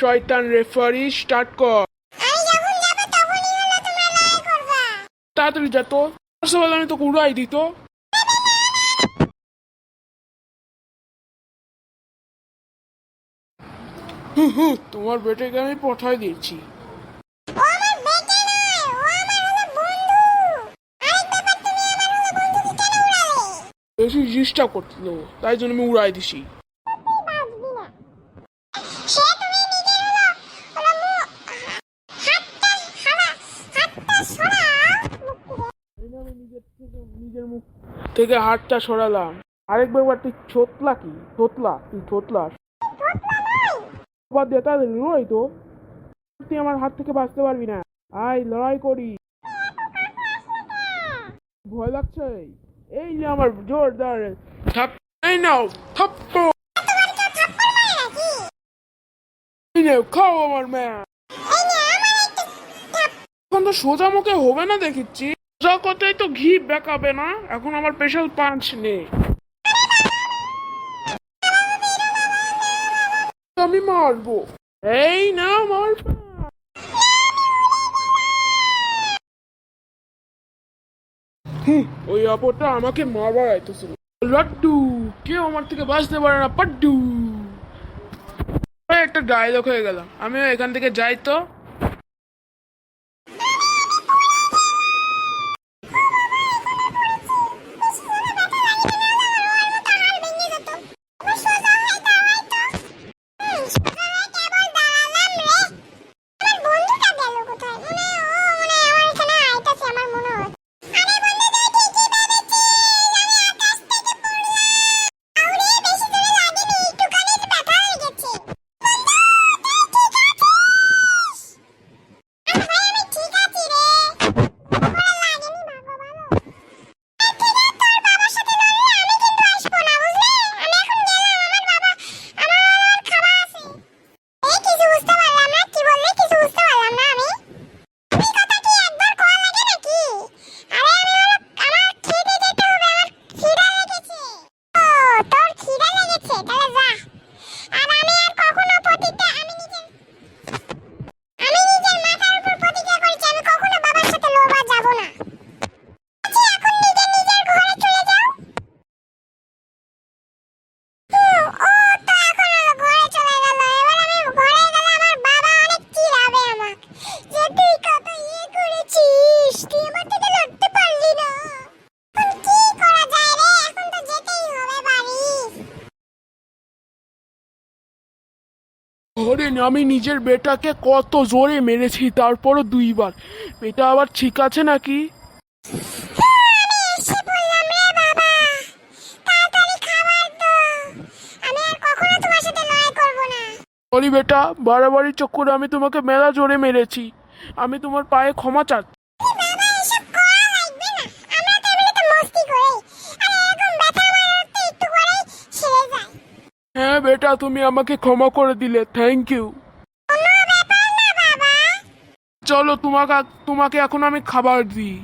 শয়তান referee start কর। তাড়াতাড়ি যা তো। আসলে আমি তোকে উড়াই দিত তোমার বেটাকে আমি পঠাই দিয়েছি। বেশি ডিস্টার্ব করছিল তাই জন্য আমি উড়াই দিছি তুই বাঁচবি না সে তুমি নিজের হলো হলো মু হাতটা হারা হাতটা সরাও এই না আমি নিজের থেকে নিজের মুখ থেকে হাতটা সরালাম। আরেক ব্যাপার তুই ছোতলা কি? ছোতলা তুই ছোতলা দে তাড়াতাড়ি লড়াই তো। তুই আমার হাত থেকে বাঁচতে পারবি না। আয়, লড়াই করি। ভয় লাগছে? এই যে আমার জোরদার থাপ এই নাও থাপ্পো খাও আমার ম্যা এই নে আমার একটু এখন তো সোজা মুখে হবে না দেখিচ্ছি। সোজা তো ঘি বেকাবে না? এখন আমার স্পেশাল পাঞ্চ নেই। আমি মারবো। এই না হুম, ওই অপরটা আমাকে মারবার আইতেছিল। লাড্ডু কেউ আমার থেকে বাঁচতে পারে না পাড্ডু। একটা ডায়লগ হয়ে গেল। আমি এখান থেকে যাই তো। ওরে আমি নিজের বেটাকে কত জোরে মেরেছি তারপরও দুইবার। বেটা আবার ঠিক আছে নাকি? না। সরি বেটা বাড়াবাড়ি চক্করে আমি তোমাকে মেলা জোরে মেরেছি। আমি তোমার পায়ে ক্ষমা চাচ্ছি। বেটা তুমি আমাকে ক্ষমা করে দিলে থ্যাংক ইউ চলো তোমাকে তোমাকে এখন আমি খাবার দিই।